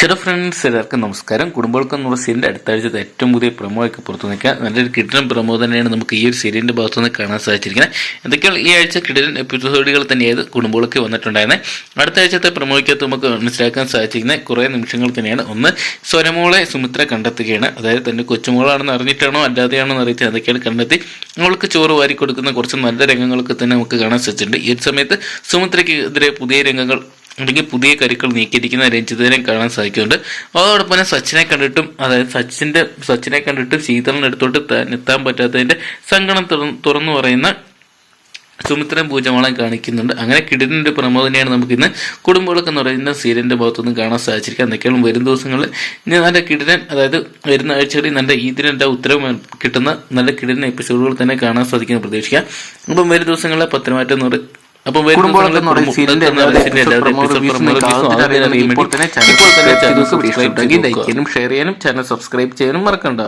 Hello friends എല്ലാവർക്കും നമസ്കാരം. കുടുംബങ്ങൾക്ക് എന്നുള്ള സീരിയലിന്റെ അടുത്ത ആഴ്ചത്തെ ഏറ്റവും പുതിയ പ്രമോ ഒക്കെ പുറത്തു നിൽക്കുക നല്ലൊരു കിടിലൻ പ്രമോ തന്നെയാണ് നമുക്ക് ഈ ഒരു സീരിയലിന്റെ ഭാഗത്തു നിന്ന് കാണാൻ സാധിച്ചിരിക്കുന്നത്. എന്തൊക്കെയാണ് ഈ ആഴ്ച കിടിലൻ എപ്പിസോഡുകൾ തന്നെയായത് കുടുംബങ്ങൾക്ക് വന്നിട്ടുണ്ടായിരുന്നത് അടുത്ത ആഴ്ചത്തെ പ്രമോയ്ക്കകത്ത് നമുക്ക് മനസ്സിലാക്കാൻ സാധിച്ചിരിക്കുന്ന കുറേ നിമിഷങ്ങൾ തന്നെയാണ്. ഒന്ന് സ്വരമോളെ സുമിത്ര കണ്ടെത്തുകയാണ്. അതായത് തന്റെ കൊച്ചുമോളാണെന്ന് അറിഞ്ഞിട്ടാണോ അല്ലാതെയാണോ എന്ന് അറിയിച്ച് എന്തൊക്കെയാണ് കണ്ടെത്തി. അവൾക്ക് ചോറ് വാരി കൊടുക്കുന്ന കുറച്ച് നല്ല രംഗങ്ങളൊക്കെ തന്നെ നമുക്ക് കാണാൻ സാധിച്ചിട്ടുണ്ട്. ഈ സമയത്ത് സുമിത്രയ്ക്ക് എതിരെ പുതിയ രംഗങ്ങൾ അല്ലെങ്കിൽ പുതിയ കരുക്കൾ നീക്കിയിരിക്കുന്ന രഞ്ജിത്തിനെ കാണാൻ സാധിക്കുന്നുണ്ട്. അതോടൊപ്പം തന്നെ സച്ചിനെ കണ്ടിട്ടും അതായത് സച്ചിന്റെ സച്ചിനെ കണ്ടിട്ടും ശീതളിന് എടുത്തോട്ട് താൻ എത്താൻ പറ്റാത്തതിന്റെ സങ്കടം തുറന്നു പറയുന്ന സുമിത്രൻ പൂജമാളം കാണിക്കുന്നുണ്ട്. അങ്ങനെ കിടിലിന്റെ പ്രമോ തന്നെയാണ് നമുക്ക് ഇന്ന് കുടുംബങ്ങളൊക്കെ എന്ന് പറയുന്ന സീരിയലിന്റെ ഭാഗത്തുനിന്ന് കാണാൻ സാധിച്ചിരിക്കുക എന്തൊക്കെയാണ് വരും ദിവസങ്ങളിൽ നല്ല കിടിലൻ അതായത് വരുന്ന ആഴ്ചകളിൽ നല്ല ഈദിനെ ഉത്തരവ് കിട്ടുന്ന നല്ല കിടിലൻ എപ്പിസോഡുകൾ തന്നെ കാണാൻ സാധിക്കുന്നു പ്രതീക്ഷിക്കാം. അപ്പം വരും ദിവസങ്ങളിലെ പത്രമാറ്റം എന്ന് അപ്പം ഇപ്പോൾ തന്നെ ചാനൽ സബ്സ്ക്രൈബ് ചെയ്യാനും ഷെയർ ചെയ്യാനും ചാനൽ സബ്സ്ക്രൈബ് ചെയ്യാനും മറക്കണ്ട.